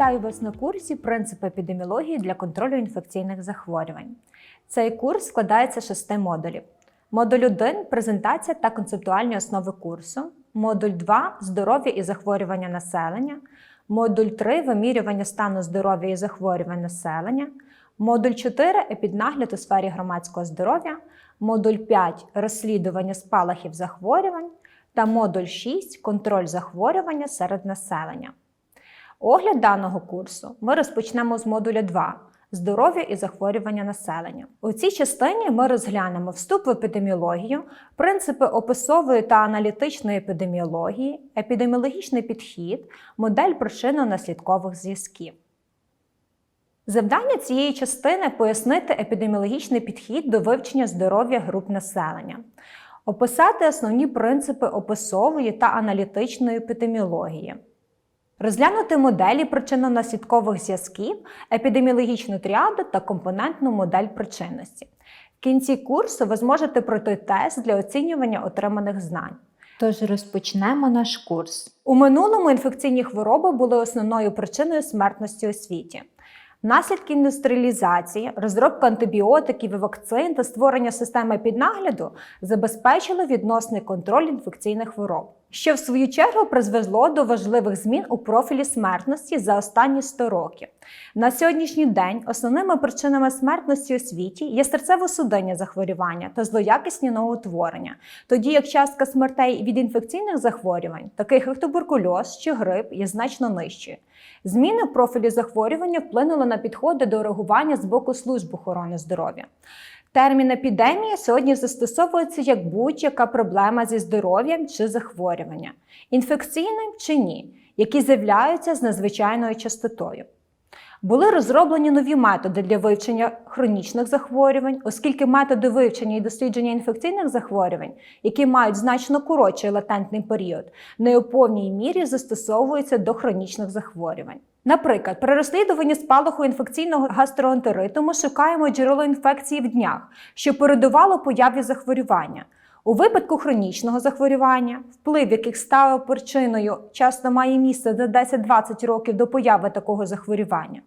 Вітаю вас на курсі Принципи епідеміології для контролю інфекційних захворювань. Цей курс складається з шести модулів. Модуль 1 презентація та концептуальні основи курсу. Модуль 2 здоров'я і захворювання населення. Модуль 3 вимірювання стану здоров'я і захворювань населення. Модуль 4 епіднагляд у сфері громадського здоров'я. Модуль 5 розслідування спалахів захворювань. Та модуль 6 контроль захворювання серед населення. Огляд даного курсу ми розпочнемо з модуля 2 здоров'я і захворювання населення. У цій частині ми розглянемо вступ в епідеміологію, принципи описової та аналітичної епідеміології, епідеміологічний підхід, модель причинно-наслідкових зв'язків. Завдання цієї частини пояснити епідеміологічний підхід до вивчення здоров'я груп населення, описати основні принципи описової та аналітичної епідеміології. Розглянути моделі причинно-наслідкових зв'язків, епідеміологічну тріаду та компонентну модель причинності. В кінці курсу ви зможете пройти тест для оцінювання отриманих знань. Тож розпочнемо наш курс. У минулому інфекційні хвороби були основною причиною смертності у світі. Наслідки індустріалізації, розробка антибіотиків і вакцин та створення системи піднагляду забезпечило відносний контроль інфекційних хвороб, що в свою чергу призвело до важливих змін у профілі смертності за останні 100 років. На сьогоднішній день основними причинами смертності у світі є серцево-судинні захворювання та злоякісні новоутворення, тоді як частка смертей від інфекційних захворювань, таких як туберкульоз чи грип, є значно нижчою. Зміни в профілі захворювання вплинули на підходи до реагування з боку служб охорони здоров'я. Термін епідемія сьогодні застосовується як будь-яка проблема зі здоров'ям чи захворювання, інфекційним чи ні, які з'являються з надзвичайною частотою. Були розроблені нові методи для вивчення хронічних захворювань, оскільки методи вивчення і дослідження інфекційних захворювань, які мають значно коротший латентний період, не у повній мірі застосовуються до хронічних захворювань. Наприклад, при розслідуванні спалаху інфекційного гастроентериту ми шукаємо джерело інфекції в днях, що передувало появі захворювання. У випадку хронічного захворювання, вплив яких став причиною, часто має місце за 10-20 років до появи такого захворювання.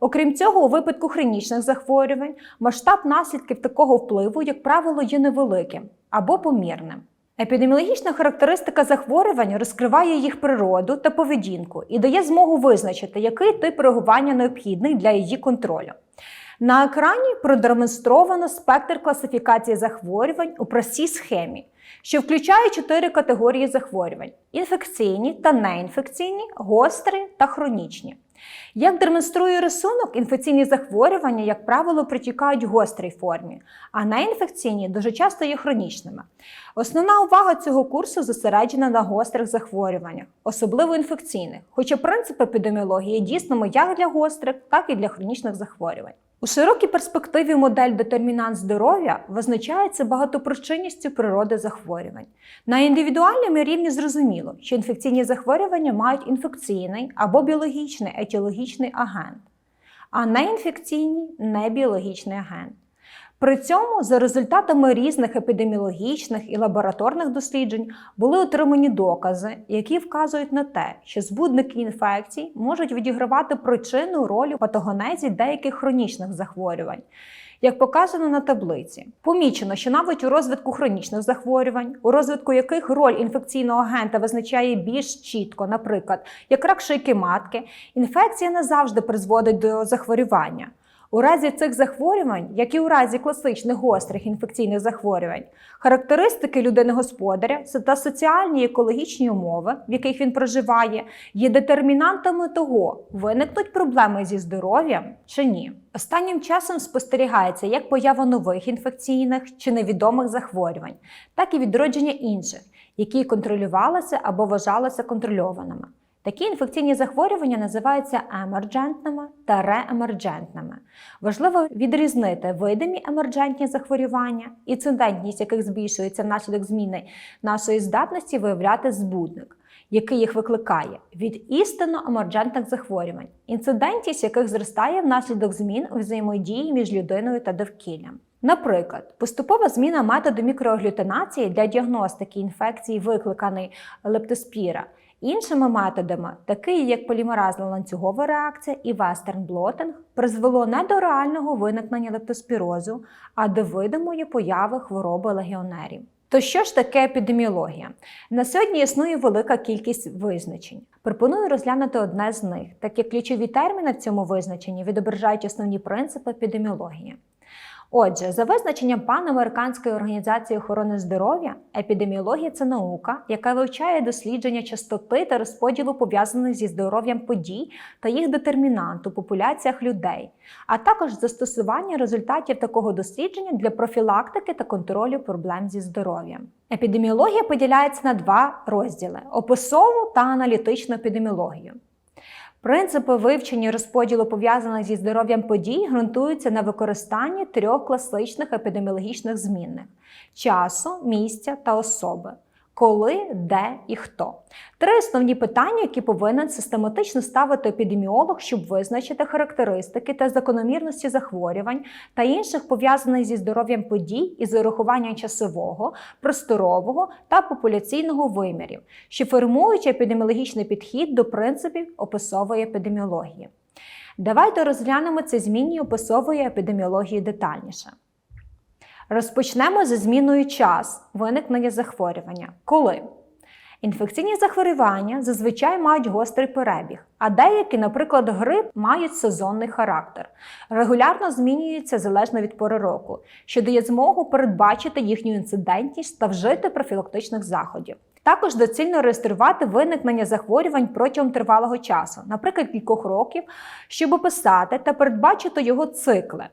Окрім цього, у випадку хронічних захворювань масштаб наслідків такого впливу, як правило, є невеликим або помірним. Епідеміологічна характеристика захворювань розкриває їх природу та поведінку і дає змогу визначити, який тип реагування необхідний для її контролю. На екрані продемонстровано спектр класифікації захворювань у простій схемі, що включає чотири категорії захворювань: інфекційні та неінфекційні, гострі та хронічні. Як демонструє рисунок, інфекційні захворювання, як правило, протікають в гострій формі, а неінфекційні дуже часто є хронічними. Основна увага цього курсу зосереджена на гострих захворюваннях, особливо інфекційних, хоча принцип епідеміології дійсно як для гострих, так і для хронічних захворювань. У широкій перспективі модель детермінант здоров'я визначається багатопричинністю природи захворювань. На індивідуальному рівні зрозуміло, що інфекційні захворювання мають інфекційний або біологічний етіологічний агент, а неінфекційні небіологічний агент. При цьому, за результатами різних епідеміологічних і лабораторних досліджень, були отримані докази, які вказують на те, що збудники інфекцій можуть відігравати причинну роль у патогенезі деяких хронічних захворювань. Як показано на таблиці, помічено, що навіть у розвитку хронічних захворювань, у розвитку яких роль інфекційного агента визначає більш чітко, наприклад, як рак шийки матки, інфекція не завжди призводить до захворювання. У разі цих захворювань, як і у разі класичних гострих інфекційних захворювань, характеристики людини-господаря та соціальні і екологічні умови, в яких він проживає, є детермінантами того, виникнуть проблеми зі здоров'ям чи ні. Останнім часом спостерігається як поява нових інфекційних чи невідомих захворювань, так і відродження інших, які контролювалися або вважалися контрольованими. Такі інфекційні захворювання називаються емерджентними та реемерджентними. Важливо відрізнити видимі емерджентні захворювання, інцидентність яких збільшується внаслідок зміни нашої здатності виявляти збудник, який їх викликає, від істинно емерджентних захворювань, інцидентність яких зростає внаслідок змін у взаємодії між людиною та довкіллям. Наприклад, поступова зміна методу мікроаглютинації для діагностики інфекції, викликаної лептоспіра, Іншими методами, такі як полімеразна ланцюгова реакція і вестерн-блотинг, призвело не до реального виникнення лептоспірозу, а до видимої появи хвороби легіонерів. То що ж таке епідеміологія? На сьогодні існує велика кількість визначень. Пропоную розглянути одне з них, так як ключові терміни в цьому визначенні відображають основні принципи епідеміології. Отже, за визначенням Панамериканської організації охорони здоров'я, епідеміологія це наука, яка вивчає дослідження частоти та розподілу пов'язаних зі здоров'ям подій та їх детермінант у популяціях людей, а також застосування результатів такого дослідження для профілактики та контролю проблем зі здоров'ям. Епідеміологія поділяється на два розділи: описову та аналітичну епідеміологію. Принципи вивчення розподілу пов'язаних зі здоров'ям подій ґрунтуються на використанні трьох класичних епідеміологічних змінних часу, місця та особи. Коли, де і хто. Три основні питання, які повинен систематично ставити епідеміолог, щоб визначити характеристики та закономірності захворювань та інших пов'язаних зі здоров'ям подій із урахуванням часового, просторового та популяційного вимірів, що формують епідеміологічний підхід до принципів описової епідеміології. Давайте розглянемо ці змінні описової епідеміології детальніше. Розпочнемо зі зміною час виникнення захворювання. Коли? Інфекційні захворювання зазвичай мають гострий перебіг, а деякі, наприклад, грип, мають сезонний характер. Регулярно змінюються залежно від пори року, що дає змогу передбачити їхню інцидентність та вжити профілактичних заходів. Також доцільно реєструвати виникнення захворювань протягом тривалого часу, наприклад, кількох років, щоб описати та передбачити його цикли,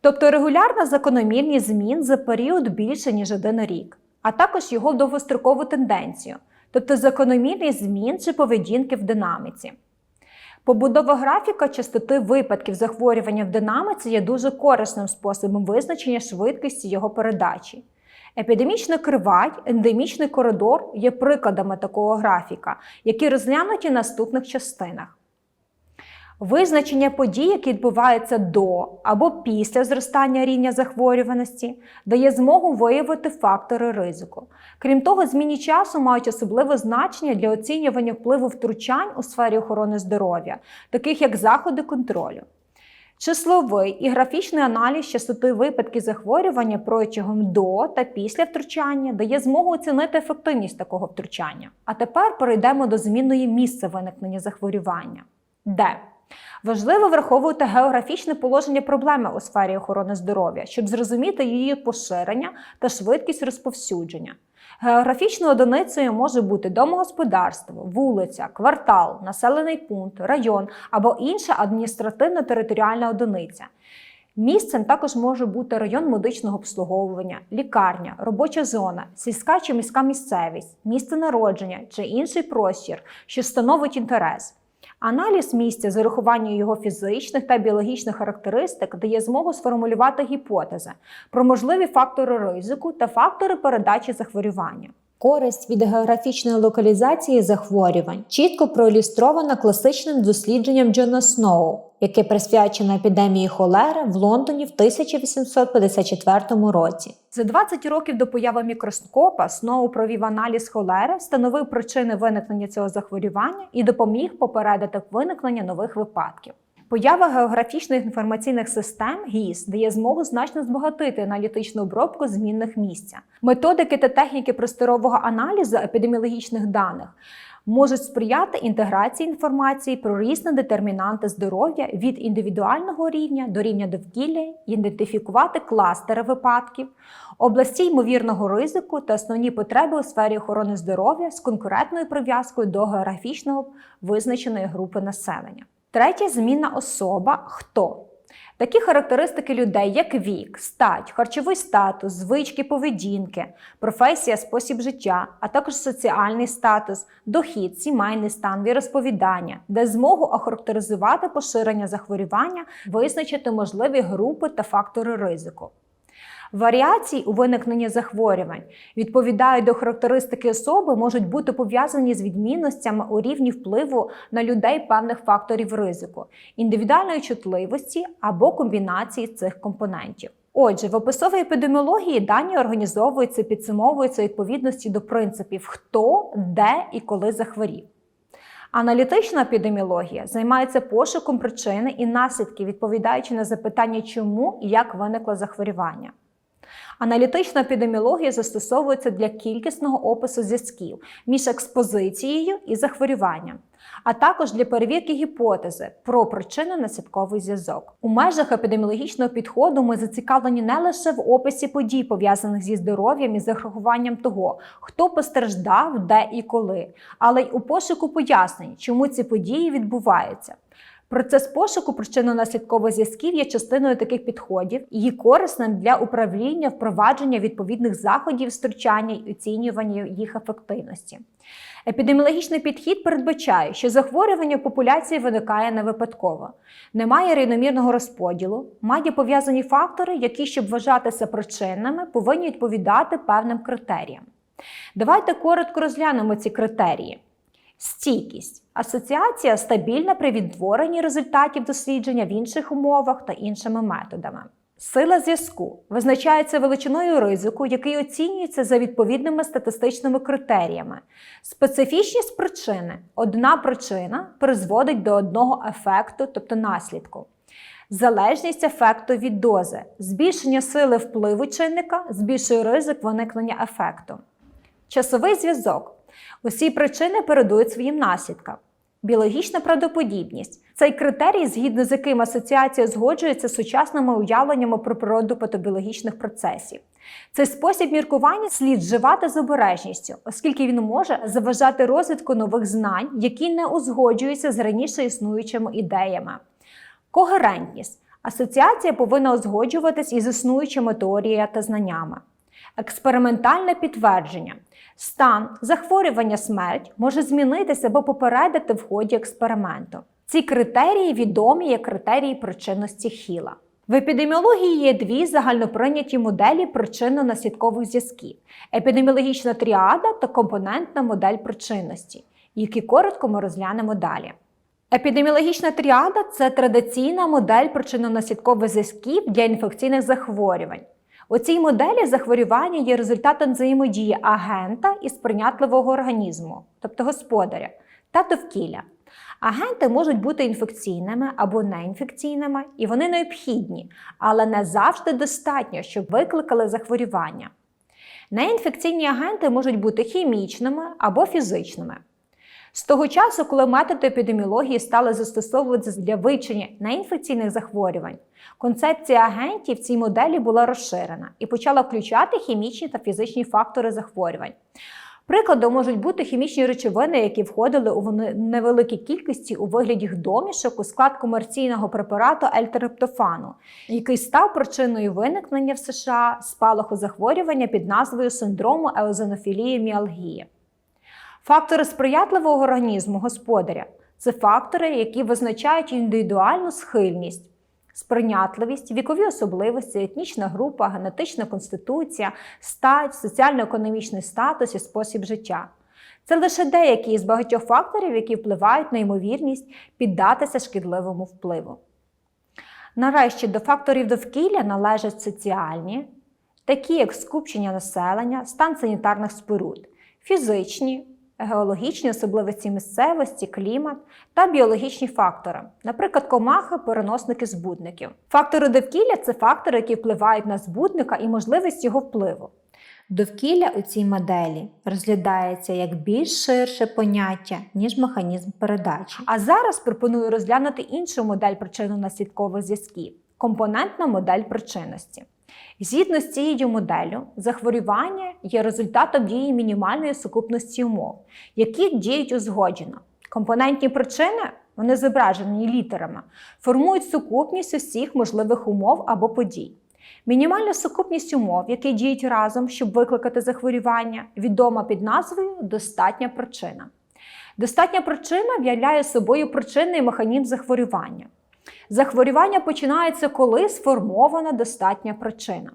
тобто регулярна закономірність змін за період більше ніж один рік, а також його довгострокову тенденцію, тобто закономірність змін чи поведінки в динаміці. Побудова графіка частоти випадків захворювання в динаміці є дуже корисним способом визначення швидкості його передачі. Епідемічна кривать, ендемічний коридор є прикладами такого графіка, які розглянуті в наступних частинах. Визначення подій, які відбуваються до або після зростання рівня захворюваності, дає змогу виявити фактори ризику. Крім того, зміни часу мають особливе значення для оцінювання впливу втручань у сфері охорони здоров'я, таких як заходи контролю. Числовий і графічний аналіз частоти випадків захворювання протягом до та після втручання дає змогу оцінити ефективність такого втручання. А тепер перейдемо до змінної місця виникнення захворювання. Де? Важливо враховувати географічне положення проблеми у сфері охорони здоров'я, щоб зрозуміти її поширення та швидкість розповсюдження. Географічною одиницею може бути домогосподарство, вулиця, квартал, населений пункт, район або інша адміністративно-територіальна одиниця. Місцем також може бути район медичного обслуговування, лікарня, робоча зона, сільська чи міська місцевість, місце народження чи інший простір, що становить інтерес. Аналіз місця з урахуванням його фізичних та біологічних характеристик дає змогу сформулювати гіпотези про можливі фактори ризику та фактори передачі захворювання. Користь від географічної локалізації захворювань чітко проілюстрована класичним дослідженням Джона Сноу, яке присвячено епідемії холери в Лондоні в 1854 році. За 20 років до появи мікроскопа Сноу провів аналіз холери, встановив причини виникнення цього захворювання і допоміг попередити виникнення нових випадків. Поява географічних інформаційних систем ГІС дає змогу значно збагатити аналітичну обробку змінних місця. Методики та техніки просторового аналізу епідеміологічних даних можуть сприяти інтеграції інформації про різні детермінанти здоров'я від індивідуального рівня до рівня довкілля, ідентифікувати кластери випадків, області ймовірного ризику та основні потреби у сфері охорони здоров'я з конкурентною прив'язкою до географічного визначеної групи населення. Третя змінна особа хто. Такі характеристики людей, як вік, стать, харчовий статус, звички поведінки, професія, спосіб життя, а також соціальний статус, дохід, сімейний стан, віросповідання, де змогу охарактеризувати поширення захворювання, визначити можливі групи та фактори ризику. Варіації у виникненні захворювань відповідають до характеристики особи, можуть бути пов'язані з відмінностями у рівні впливу на людей певних факторів ризику, індивідуальної чутливості або комбінації цих компонентів. Отже, в описовій епідеміології дані організовуються, підсумовуються у відповідності до принципів хто, де і коли захворів. Аналітична епідеміологія займається пошуком причини і наслідків, відповідаючи на запитання, чому і як виникло захворювання. Аналітична епідеміологія застосовується для кількісного опису зв'язків між експозицією і захворюванням, а також для перевірки гіпотези про причинно-наслідковий зв'язок. У межах епідеміологічного підходу ми зацікавлені не лише в описі подій, пов'язаних зі здоров'ям і зарахуванням того, хто постраждав, де і коли, але й у пошуку пояснень, чому ці події відбуваються. Процес пошуку причинно-наслідкових зв'язків є частиною таких підходів і є корисним для управління впровадження відповідних заходів втручання і оцінювання їх ефективності. Епідеміологічний підхід передбачає, що захворювання популяції виникає не випадково, немає рівномірного розподілу, має пов'язані фактори, які, щоб вважатися причинними, повинні відповідати певним критеріям. Давайте коротко розглянемо ці критерії. Стійкість асоціація стабільна при відтворенні результатів дослідження в інших умовах та іншими методами. Сила зв'язку визначається величиною ризику, який оцінюється за відповідними статистичними критеріями. Специфічність причини одна причина призводить до одного ефекту, тобто наслідку. Залежність ефекту від дози. Збільшення сили впливу чинника збільшує ризик виникнення ефекту. Часовий зв'язок. Усі причини передують своїм наслідкам. Біологічна правдоподібність цей критерій, згідно з яким асоціація згоджується з сучасними уявленнями про природу патобіологічних процесів. Цей спосіб міркування слід вживати з обережністю, оскільки він може заважати розвитку нових знань, які не узгоджуються з раніше існуючими ідеями. Когерентність асоціація повинна узгоджуватись із існуючими теоріями та знаннями. Експериментальне підтвердження. Стан захворювання смерть може змінитися або попередити в ході експерименту. Ці критерії відомі як критерії причинності Хіла. В епідеміології є дві загальноприйняті моделі причинно-наслідкових зв'язків: епідеміологічна тріада та компонентна модель причинності, які коротко ми розглянемо далі. Епідеміологічна тріада це традиційна модель причинно-наслідкових зв'язків для інфекційних захворювань. У цій моделі захворювання є результатом взаємодії агента і сприйнятливого організму, тобто господаря, та довкілля. Агенти можуть бути інфекційними або неінфекційними, і вони необхідні, але не завжди достатньо, щоб викликали захворювання. Неінфекційні агенти можуть бути хімічними або фізичними. З того часу, коли методи епідеміології стали застосовуватися для вивчення неінфекційних захворювань, концепція агентів в цій моделі була розширена і почала включати хімічні та фізичні фактори захворювань. Прикладом можуть бути хімічні речовини, які входили у невеликій кількості у вигляді домішок у склад комерційного препарату ельтерептофану, який став причиною виникнення в США спалаху захворювання під назвою синдрому еозинофілії міалгії. Фактори сприятливого організму господаря це фактори, які визначають індивідуальну схильність, сприйнятливість, вікові особливості, етнічна група, генетична конституція, стать, соціально-економічний статус і спосіб життя. Це лише деякі із багатьох факторів, які впливають на ймовірність піддатися шкідливому впливу. Нарешті до факторів довкілля належать соціальні, такі як скупчення населення, стан санітарних споруд, фізичні, геологічні особливості місцевості, клімат та біологічні фактори, наприклад, комахи, переносники збудників. Фактори довкілля це фактори, які впливають на збудника і можливість його впливу. Довкілля у цій моделі розглядається як більш ширше поняття, ніж механізм передачі. А зараз пропоную розглянути іншу модель причинно-наслідкових зв'язків компонентна модель причинності. Згідно з цією моделлю, захворювання є результатом дії мінімальної сукупності умов, які діють узгоджено. Компонентні причини, вони зображені літерами, формують сукупність усіх можливих умов або подій. Мінімальна сукупність умов, які діють разом, щоб викликати захворювання, відома під назвою достатня причина. Достатня причина в'являє собою причинний механізм захворювання. Захворювання починається, коли сформована достатня причина.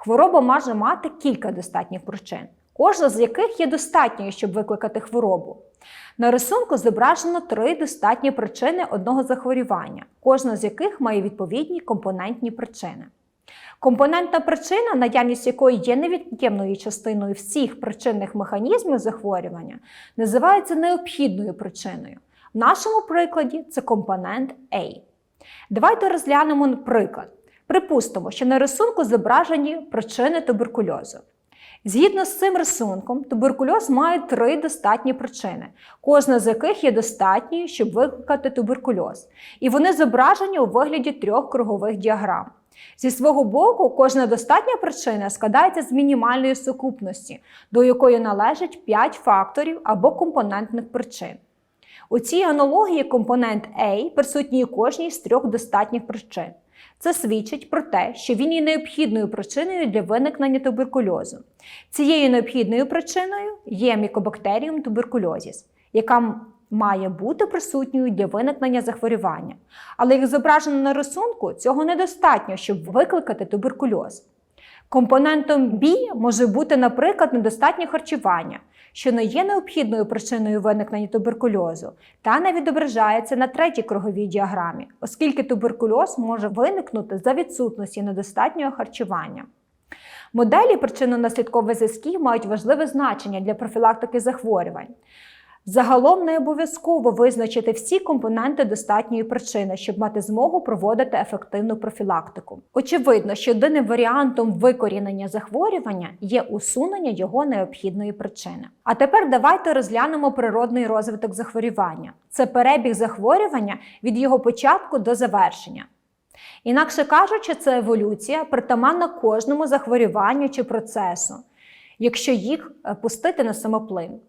Хвороба може мати кілька достатніх причин, кожна з яких є достатньою, щоб викликати хворобу. На рисунку зображено три достатні причини одного захворювання, кожна з яких має відповідні компонентні причини. Компонентна причина, наявність якої є невід'ємною частиною всіх причинних механізмів захворювання, називається необхідною причиною. В нашому прикладі це компонент A. Давайте розглянемо приклад. Припустимо, що на рисунку зображені причини туберкульозу. Згідно з цим рисунком, туберкульоз має три достатні причини, кожна з яких є достатньою, щоб викликати туберкульоз. І вони зображені у вигляді трьох кругових діаграм. Зі свого боку, кожна достатня причина складається з мінімальної сукупності, до якої належать 5 факторів або компонентних причин. У цій аналогії компонент A присутній у кожній з трьох достатніх причин. Це свідчить про те, що він є необхідною причиною для виникнення туберкульозу. Цією необхідною причиною є мікобактеріум туберкульозіс, яка має бути присутньою для виникнення захворювання. Але як зображено на рисунку, цього недостатньо, щоб викликати туберкульоз. Компонентом B може бути, наприклад, недостатнє харчування, що не є необхідною причиною виникнення туберкульозу, та не відображається на третій круговій діаграмі, оскільки туберкульоз може виникнути за відсутності недостатнього харчування. Моделі причинно-наслідкових зв'язків мають важливе значення для профілактики захворювань. Загалом не обов'язково визначити всі компоненти достатньої причини, щоб мати змогу проводити ефективну профілактику. Очевидно, що єдиним варіантом викорінення захворювання є усунення його необхідної причини. А тепер давайте розглянемо природний розвиток захворювання. Це перебіг захворювання від його початку до завершення. Інакше кажучи, це еволюція, притаманна кожному захворюванню чи процесу, якщо їх е, пустити на самоплин.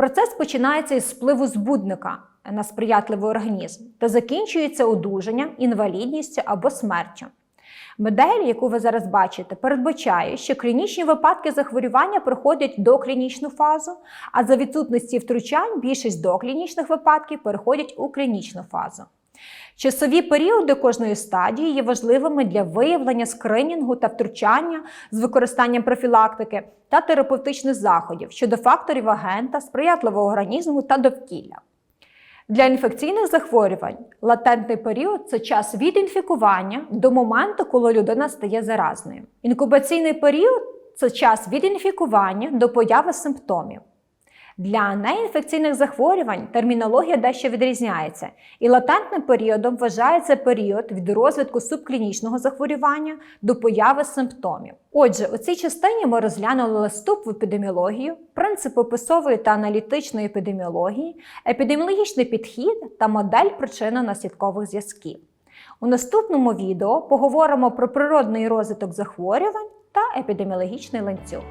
Процес починається із впливу збудника на сприятливий організм та закінчується одужанням, інвалідністю або смертю. Модель, яку ви зараз бачите, передбачає, що клінічні випадки захворювання проходять доклінічну фазу, а за відсутності втручань більшість доклінічних випадків переходять у клінічну фазу. Часові періоди кожної стадії є важливими для виявлення скринінгу та втручання з використанням профілактики та терапевтичних заходів щодо факторів агента, сприятливого організму та довкілля. Для інфекційних захворювань латентний період це час від інфікування до моменту, коли людина стає заразною. Інкубаційний період це час від інфікування до появи симптомів. Для неінфекційних захворювань термінологія дещо відрізняється, і латентним періодом вважається період від розвитку субклінічного захворювання до появи симптомів. Отже, у цій частині ми розглянули вступ в епідеміологію, принципи описової та аналітичної епідеміології, епідеміологічний підхід та модель причинно-наслідкових зв'язків. У наступному відео поговоримо про природний розвиток захворювань та епідеміологічний ланцюг.